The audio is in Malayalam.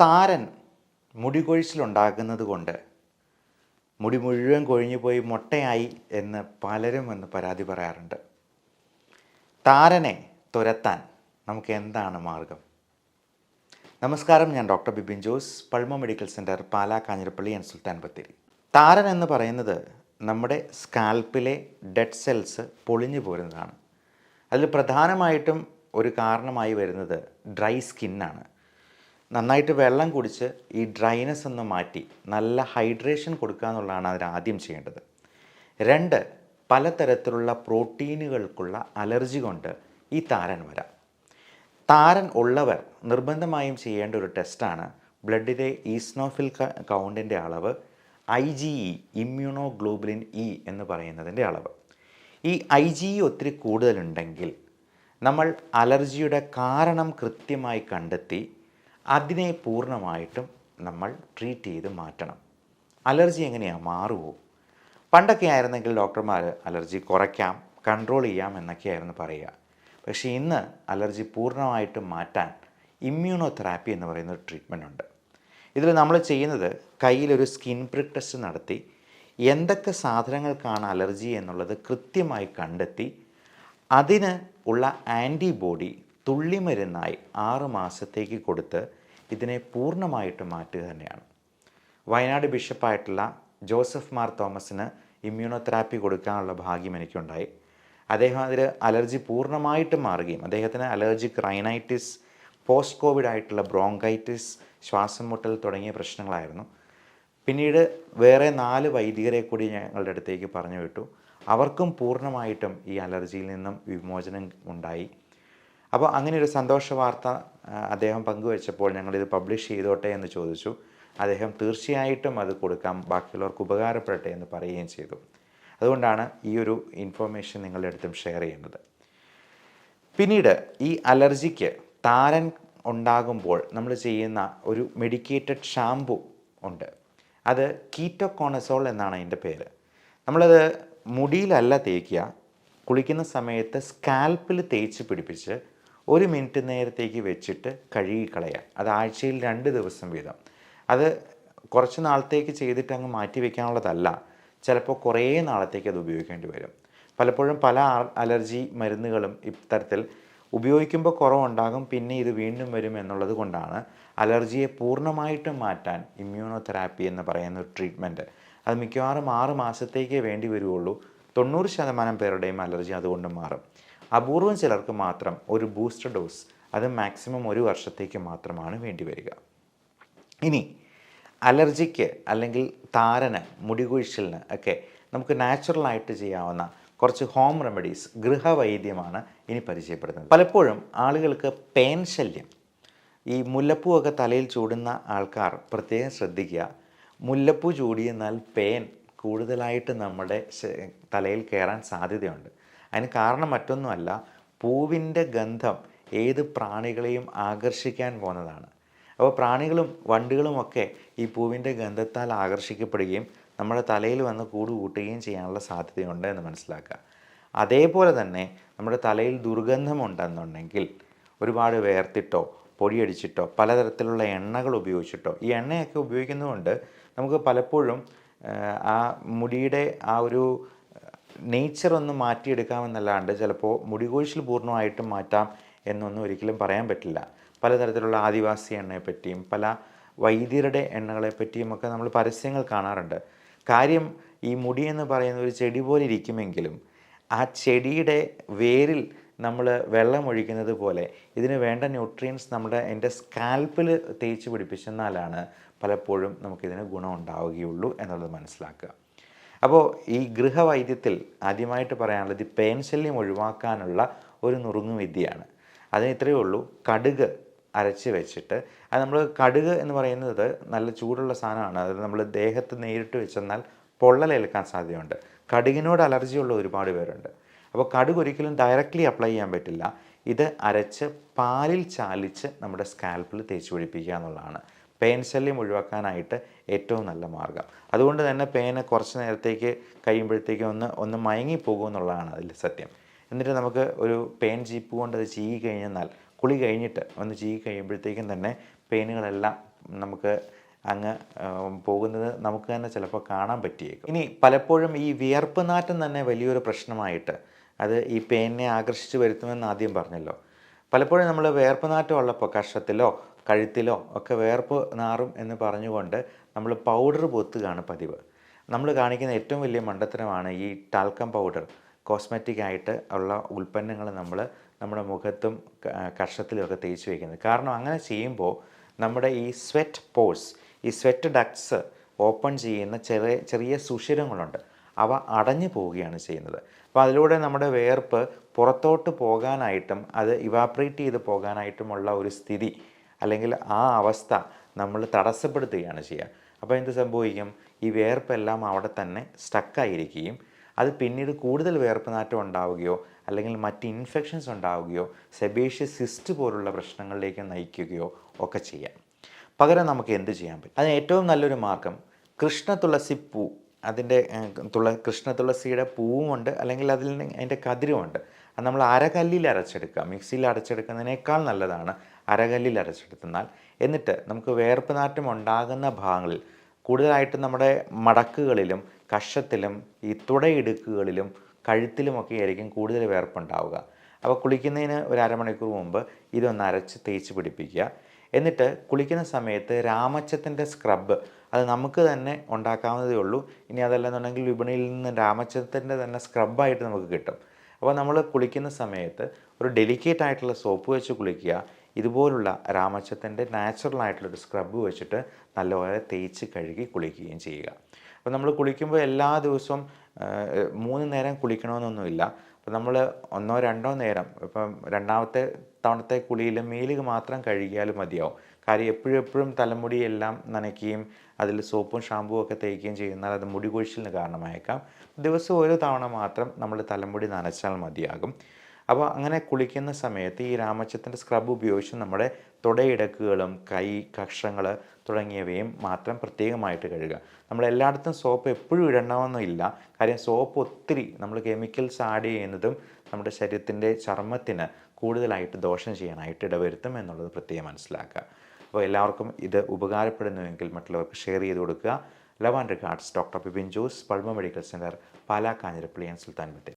താരൻ മുടി കൊഴിച്ചിലുണ്ടാകുന്നത് കൊണ്ട് മുടി മുഴുവൻ കൊഴിഞ്ഞു പോയി മുട്ടയായി എന്ന് പലരും വന്ന് പരാതി പറയാറുണ്ട്. താരനെ തുരത്താൻ നമുക്ക് എന്താണ് മാർഗം? നമസ്കാരം ഞാൻ doctor Bibin Jose Pulma medical centre Pala Kanjirappally and Sultan Bathery. താരൻ എന്ന് പറയുന്നത് നമ്മുടെ സ്കാൽപ്പിലെ ഡെഡ് സെൽസ് പൊളിഞ്ഞു പോരുന്നതാണ്. അതിൽ പ്രധാനമായിട്ടും ഒരു കാരണമായി വരുന്നത് ഡ്രൈ സ്കിന്നാണ്. നന്നായിട്ട് വെള്ളം കുടിച്ച് ഈ ഡ്രൈനസ് ഒന്ന് മാറ്റി നല്ല ഹൈഡ്രേഷൻ കൊടുക്കുക എന്നുള്ളതാണ് അതിന് ആദ്യം ചെയ്യേണ്ടത്. രണ്ട് പലതരത്തിലുള്ള പ്രോട്ടീനുകൾക്കുള്ള അലർജി കൊണ്ട് ഈ താരൻ വരാം. താരൻ ഉള്ളവർ നിർബന്ധമായും ചെയ്യേണ്ട ഒരു ടെസ്റ്റാണ് ബ്ലഡിലെ ഈസ്നോഫിൽ കൗണ്ടിന്റെ അളവ് I G E immunoglobulin E എന്ന് പറയുന്നതിന്റെ അളവ്. ഈ ഐ ജി ഇ ഒത്തിരി കൂടുതലുണ്ടെങ്കിൽ നമ്മൾ അലർജിയുടെ കാരണം കൃത്യമായി കണ്ടെത്തി അതിനെ പൂർണമായിട്ടും നമ്മൾ ട്രീറ്റ് ചെയ്ത് മാറ്റണം. അലർജി എങ്ങനെയാണ് മാറുമോ പണ്ടൊക്കെ ആയിരുന്നെങ്കിൽ ഡോക്ടർമാർ അലർജി കുറയ്ക്കാം കൺട്രോൾ ചെയ്യാം എന്നൊക്കെയായിരുന്നു പറയുക. പക്ഷേ ഇന്ന് അലർജി പൂർണമായിട്ടും മാറ്റാൻ ഇമ്മ്യൂണോ തെറാപ്പി എന്ന് പറയുന്ന ഒരു ട്രീറ്റ്മെന്റ് ഉണ്ട്. ഇതിൽ നമ്മൾ ചെയ്യുന്നത് കയ്യിലൊരു സ്കിൻ പ്രിക് ടെസ്റ്റ് നടത്തി എന്തൊക്കെ സാധനങ്ങൾക്കാണ് അലർജി എന്നുള്ളത് കൃത്യമായി കണ്ടെത്തി അതിന് ഉള്ള ആന്റിബോഡി തുള്ളിമരുന്നായി ആറ് മാസത്തേക്ക് കൊടുത്ത് ഇതിനെ പൂർണമായിട്ട് മാറ്റുക തന്നെയാണ്. വയനാട് ബിഷപ്പായിട്ടുള്ള ജോസഫ് മാർ തോമസിന് ഇമ്മ്യൂണോതെറാപ്പി കൊടുക്കാനുള്ള ഭാഗ്യം എനിക്കുണ്ടായി. അദ്ദേഹം അതിൽ അലർജി പൂർണമായിട്ട് മാറുകയും അദ്ദേഹത്തിന് അലർജിക് റൈനൈറ്റിസ് പോസ്റ്റ് കോവിഡ് ആയിട്ടുള്ള ബ്രോങ്കൈറ്റിസ് ശ്വാസം മുട്ടൽ തുടങ്ങിയ പ്രശ്നങ്ങളായിരുന്നു. പിന്നീട് വേറെ നാല് വൈദികരെ കൂടി ഞങ്ങളുടെ അടുത്തേക്ക് പറഞ്ഞു വിട്ടു. അവർക്കും പൂർണമായിട്ടും ഈ അലർജിയിൽ നിന്നും വിമോചനം ഉണ്ടായി. അപ്പോൾ അങ്ങനെ ഒരു സന്തോഷ വാർത്ത അദ്ദേഹം പങ്കുവച്ചപ്പോൾ ഞങ്ങളിത് പബ്ലിഷ് ചെയ്തോട്ടെ എന്ന് ചോദിച്ചു. അദ്ദേഹം തീർച്ചയായിട്ടും അത് കൊടുക്കാം ബാക്കിയുള്ളവർക്ക് ഉപകാരപ്പെടട്ടെ എന്ന് പറയുകയും ചെയ്തു. അതുകൊണ്ടാണ് ഈ ഒരു ഇൻഫോർമേഷൻ നിങ്ങളുടെ അടുത്തും ഷെയർ ചെയ്യുന്നത്. പിന്നീട് ഈ അലർജിക്ക് താരൻ ഉണ്ടാകുമ്പോൾ നമ്മൾ ചെയ്യുന്ന ഒരു മെഡിക്കേറ്റഡ് ഷാംപൂ ഉണ്ട്. അത് കീറ്റോകോണസോൾ എന്നാണ് അതിന്റെ പേര്. നമ്മളത് മുടിയിലല്ല തേക്കുക കുളിക്കുന്ന സമയത്ത് സ്കാൽപ്പിൽ തേച്ച് പിടിപ്പിച്ച് ഒരു മിനിറ്റ് നേരത്തേക്ക് വെച്ചിട്ട് കഴുകിക്കളയുക അത് ആഴ്ചയിൽ രണ്ട് ദിവസം വീതം. അത് കുറച്ച് നാളത്തേക്ക് ചെയ്തിട്ട് അങ്ങ് മാറ്റി വെക്കാനുള്ളതല്ല. ചിലപ്പോൾ കുറേ നാളത്തേക്ക് അത് ഉപയോഗിക്കേണ്ടി വരും. പലപ്പോഴും പല അലർജി മരുന്നുകളും ഇത്തരത്തിൽ ഉപയോഗിക്കുമ്പോൾ കുറവുണ്ടാകും. പിന്നെ ഇത് വീണ്ടും വരും എന്നുള്ളത് കൊണ്ടാണ് അലർജിയെ പൂർണമായിട്ടും മാറ്റാൻ ഇമ്മ്യൂണോ തെറാപ്പി എന്ന് പറയുന്ന ഒരു ട്രീറ്റ്മെന്റ്. അത് മിക്കവാറും ആറ് മാസത്തേക്കേ വേണ്ടി വരുള്ളൂ തൊണ്ണൂറ് ശതമാനം പേരുടെയും അലർജി അതുകൊണ്ട് മാറും. അപൂർവം ചിലർക്ക് മാത്രം ഒരു ബൂസ്റ്റർ ഡോസ് അത് മാക്സിമം ഒരു വർഷത്തേക്ക് മാത്രമാണ് വേണ്ടി വരിക. ഇനി അലർജിക്ക് അല്ലെങ്കിൽ താരന് മുടികൊഴിച്ചിലിന് ഒക്കെ നമുക്ക് നാച്ചുറലായിട്ട് ചെയ്യാവുന്ന കുറച്ച് ഹോം റെമഡീസ് ഗൃഹവൈദ്യമാണ് ഇനി പരിചയപ്പെടുന്നത്. പലപ്പോഴും ആളുകൾക്ക് പേൻ ശല്യം. ഈ മുല്ലപ്പൂ ഒക്കെ തലയിൽ ചൂടുന്ന ആൾക്കാർ പ്രത്യേകം ശ്രദ്ധിക്കുക. മുല്ലപ്പൂ ചൂടിയെന്നാൽ പേൻ കൂടുതലായിട്ട് നമ്മുടെ തലയിൽ കയറാൻ സാധ്യതയുണ്ട്. അതിന് കാരണം മറ്റൊന്നുമല്ല പൂവിന്റെ ഗന്ധം ഏത് പ്രാണികളെയും ആകർഷിക്കാൻ പോകുന്നതാണ്. അപ്പോൾ പ്രാണികളും വണ്ടികളുമൊക്കെ ഈ പൂവിന്റെ ഗന്ധത്താൽ ആകർഷിക്കപ്പെടുകയും നമ്മുടെ തലയിൽ വന്ന് കൂട് കൂട്ടുകയും ചെയ്യാനുള്ള സാധ്യതയുണ്ട് എന്ന് മനസ്സിലാക്കുക. അതേപോലെ തന്നെ നമ്മുടെ തലയിൽ ദുർഗന്ധമുണ്ടെന്നുണ്ടെങ്കിൽ ഒരുപാട് വേർത്തിട്ടോ പൊടിയടിച്ചിട്ടോ പലതരത്തിലുള്ള എണ്ണകൾ ഉപയോഗിച്ചിട്ടോ ഈ എണ്ണയൊക്കെ ഉപയോഗിക്കുന്നതുകൊണ്ട് നമുക്ക് പലപ്പോഴും ആ മുടിയുടെ ആ ഒരു നേച്ചർ ഒന്ന് മാറ്റിയെടുക്കാമെന്നല്ലാണ്ട് ചിലപ്പോൾ മുടികൊഴിച്ചിൽ പൂർണമായിട്ടും മാറ്റാം എന്നൊന്നും ഒരിക്കലും പറയാൻ പറ്റില്ല. പലതരത്തിലുള്ള ആദിവാസി എണ്ണയെപ്പറ്റിയും പല വൈദ്യരുടെ എണ്ണകളെപ്പറ്റിയും ഒക്കെ നമ്മൾ പരസ്യങ്ങൾ കാണാറുണ്ട്. കാര്യം ഈ മുടി എന്ന് പറയുന്ന ഒരു ചെടി പോലെ ഇരിക്കുമെങ്കിലും ആ ചെടിയുടെ വേരിൽ നമ്മൾ വെള്ളം ഒഴിക്കുന്നത് പോലെ ഇതിന് വേണ്ട ന്യൂട്രിയൻസ് നമ്മുടെ എന്റെ സ്കാൽപ്പിൽ തേച്ച് പിടിപ്പിച്ചെന്നാലാണ് പലപ്പോഴും നമുക്കിതിന് ഗുണം ഉണ്ടാവുകയുള്ളൂ എന്നുള്ളത് മനസ്സിലാക്കുക. അപ്പോൾ ഈ ഗൃഹവൈദ്യത്തിൽ ആദ്യമായിട്ട് പറയാനുള്ളത് ശല്യം ഒഴിവാക്കാനുള്ള ഒരു നുറുങ്ങു വിദ്യയാണ്. അതിന് ഇത്രയേ ഉള്ളൂ. കടുക് അരച്ച് വെച്ചിട്ട് അത് നമ്മൾ കടുക് എന്ന് പറയുന്നത് നല്ല ചൂടുള്ള സാധനമാണ്. അത് നമ്മൾ ദേഹത്ത് നേരിട്ട് വെച്ചെന്നാൽ പൊള്ളലേൽക്കാൻ സാധ്യതയുണ്ട്. കടുകിനോട് അലർജിയുള്ള ഒരുപാട് പേരുണ്ട്. അപ്പോൾ കടുക് ഒരിക്കലും ഡയറക്റ്റ്ലി അപ്ലൈ ചെയ്യാൻ പറ്റില്ല. ഇത് അരച്ച് പാലിൽ ചാലിച്ച് നമ്മുടെ സ്കാൽപ്പിൽ തേച്ച് പിടിപ്പിക്കുക എന്നുള്ളതാണ്. പെയിൻ ശല്യം ഒഴിവാക്കാനായിട്ട് ഏറ്റവും നല്ല മാർഗം അതുകൊണ്ട് തന്നെ പേന് കുറച്ച് നേരത്തേക്ക് കഴിയുമ്പോഴത്തേക്കും ഒന്ന് ഒന്ന് മയങ്ങിപ്പോകും എന്നുള്ളതാണ് അതിൽ സത്യം. എന്നിട്ട് നമുക്ക് ഒരു പേൻ ചീപ്പ് കൊണ്ട് അത് ചീകി കഴിഞ്ഞെന്നാൽ കുളി കഴിഞ്ഞിട്ട് ഒന്ന് ചീകി കഴിയുമ്പോഴത്തേക്കും തന്നെ പേനുകളെല്ലാം നമുക്ക് അങ്ങ് പോകുന്നത് നമുക്ക് തന്നെ ചിലപ്പോൾ കാണാൻ പറ്റിയേക്കും. ഇനി പലപ്പോഴും ഈ വിയർപ്പ് നാറ്റം തന്നെ വലിയൊരു പ്രശ്നമായിട്ട് അത് ഈ പേനിനെ ആകർഷിച്ച് വരുത്തുമെന്ന് ആദ്യം പറഞ്ഞല്ലോ. പലപ്പോഴും നമ്മൾ വിയർപ്പ് നാറ്റം ഉള്ളപ്പോൾ കഷത്തിലോ കഴുത്തിലോ ഒക്കെ വേർപ്പ് നാറും എന്ന് പറഞ്ഞുകൊണ്ട് നമ്മൾ പൗഡർ പൊത്തുകയാണ് പതിവ്. നമ്മൾ കാണിക്കുന്ന ഏറ്റവും വലിയ മണ്ടത്തരമാണ് ഈ ടാൽക്കം പൗഡർ കോസ്മെറ്റിക് ആയിട്ട് ഉള്ള ഉൽപ്പന്നങ്ങൾ നമ്മൾ നമ്മുടെ മുഖത്തും കഷത്തിലും ഒക്കെ തേച്ച് വയ്ക്കുന്നത് കാരണം അങ്ങനെ ചെയ്യുമ്പോൾ നമ്മുടെ ഈ സ്വെറ്റ് പോഴ്സ് ഈ സ്വെറ്റ് ഡക്ട്സ് ഓപ്പൺ ചെയ്യുന്ന ചെറിയ ചെറിയ സുഷിരങ്ങളുണ്ട്. അവ അടഞ്ഞു പോവുകയാണ് ചെയ്യുന്നത്. അപ്പോൾ അതിലൂടെ നമ്മുടെ വേർപ്പ് പുറത്തോട്ട് പോകാനായിട്ടും അത് ഇവാപ്രേറ്റ് ചെയ്ത് പോകാനായിട്ടുമുള്ള ഒരു സ്ഥിതി അല്ലെങ്കിൽ ആ അവസ്ഥ നമ്മൾ തടസ്സപ്പെടുത്തുകയാണ് ചെയ്യുക. അപ്പോൾ എന്ത് സംഭവിക്കും? ഈ വേർപ്പെല്ലാം അവിടെ തന്നെ സ്റ്റക്കായിരിക്കുകയും അത് പിന്നീട് കൂടുതൽ വേർപ്പ് നാറ്റം ഉണ്ടാവുകയോ അല്ലെങ്കിൽ മറ്റ് ഇൻഫെക്ഷൻസ് ഉണ്ടാവുകയോ സെബേഷ്യസ് സിസ്റ്റ് പോലുള്ള പ്രശ്നങ്ങളിലേക്ക് നയിക്കുകയോ ഒക്കെ ചെയ്യാം. പകരം നമുക്ക് എന്ത് ചെയ്യാൻ പറ്റും? അതിന് ഏറ്റവും നല്ലൊരു മാർഗം കൃഷ്ണ തുളസി പൂ. അതിന്റെ തുള കൃഷ്ണ തുളസിയുടെ പൂവുമുണ്ട് അല്ലെങ്കിൽ അതിൽ അതിന്റെ കതിരുമുണ്ട് അത് നമ്മൾ അരകല്ലിൽ അരച്ചെടുക്കുക. മിക്സിയിൽ അരച്ചെടുക്കുന്നതിനേക്കാൾ നല്ലതാണ്. അരകല്ലിൽ അരച്ചെടുത്തെന്നാൽ എന്നിട്ട് നമുക്ക് വേർപ്പ് നാറ്റം ഉണ്ടാകുന്ന ഭാഗങ്ങളിൽ കൂടുതലായിട്ടും നമ്മുടെ മടക്കുകളിലും കഷത്തിലും ഈ തുടയിടുക്കുകളിലും കഴുത്തിലുമൊക്കെ ആയിരിക്കും കൂടുതൽ വേർപ്പുണ്ടാവുക. അപ്പോൾ കുളിക്കുന്നതിന് ഒരു അരമണിക്കൂർ മുമ്പ് ഇതൊന്ന് അരച്ച് തേച്ച് പിടിപ്പിക്കുക. എന്നിട്ട് കുളിക്കുന്ന സമയത്ത് രാമച്ചത്തിന്റെ സ്ക്രബ് അത് നമുക്ക് തന്നെ ഉണ്ടാക്കാവുന്നതേ ഉള്ളൂ. ഇനി അതല്ലെന്നുണ്ടെങ്കിൽ വിപണിയിൽ നിന്ന് രാമച്ചത്തിന്റെ തന്നെ സ്ക്രബായിട്ട് നമുക്ക് കിട്ടും. അപ്പോൾ നമ്മൾ കുളിക്കുന്ന സമയത്ത് ഒരു ഡെലിക്കേറ്റ് ആയിട്ടുള്ള സോപ്പ് വെച്ച് കുളിക്കുക. ഇതുപോലുള്ള രാമച്ചത്തിന്റെ നാച്ചുറൽ ആയിട്ടുള്ളൊരു സ്ക്രബ് വെച്ചിട്ട് നല്ലപോലെ തേച്ച് കഴുകി കുളിക്കുകയും ചെയ്യുക. അപ്പോൾ നമ്മൾ കുളിക്കുമ്പോൾ എല്ലാ ദിവസവും മൂന്ന് നേരം കുളിക്കണമെന്നൊന്നുമില്ല. അപ്പോൾ നമ്മൾ ഒന്നോ രണ്ടോ നേരം ഇപ്പം രണ്ടാമത്തെ തവണത്തെ കുളിയിൽ മേലുക മാത്രം കഴുകിയാലും മതിയാവും. കാര്യം എപ്പോഴും എപ്പോഴും തലമുടി എല്ലാം നനയ്ക്കുകയും അതിൽ സോപ്പും ഷാമ്പുവും ഒക്കെ തേക്കുകയും ചെയ്യുന്നാൽ അത് മുടി കൊഴിച്ചിലിന് കാരണമായേക്കാം. ദിവസം ഒരു തവണ മാത്രം നമ്മൾ തലമുടി നനച്ചാൽ മതിയാകും. അപ്പോൾ അങ്ങനെ കുളിക്കുന്ന സമയത്ത് ഈ രാമച്ചത്തിന്റെ സ്ക്രബ് ഉപയോഗിച്ച് നമ്മുടെ തുടയിടക്കുകളും കൈ കക്ഷങ്ങൾ തുടങ്ങിയവയും മാത്രം പ്രത്യേകമായിട്ട് കഴുകുക. നമ്മൾ എല്ലായിടത്തും സോപ്പ് എപ്പോഴും ഇടണമെന്നില്ല കാര്യം സോപ്പ് ഒത്തിരി നമ്മൾ കെമിക്കൽസ് ആഡ് ചെയ്യുന്നതും നമ്മുടെ ശരീരത്തിന്റെ ചർമ്മത്തിന് കൂടുതലായിട്ട് ദോഷം ചെയ്യാനായിട്ട് ഇടവരുത്തും എന്നുള്ളത് പ്രത്യേകം മനസ്സിലാക്കുക. അപ്പോൾ എല്ലാവർക്കും ഇത് ഉപകാരപ്പെടുന്നുവെങ്കിൽ മറ്റുള്ളവർക്ക് ഷെയർ ചെയ്ത് കൊടുക്കുക. Love and regards doctor Bibin Jose Pulma medical centre Pala Kanjirappally and Sultan Bathery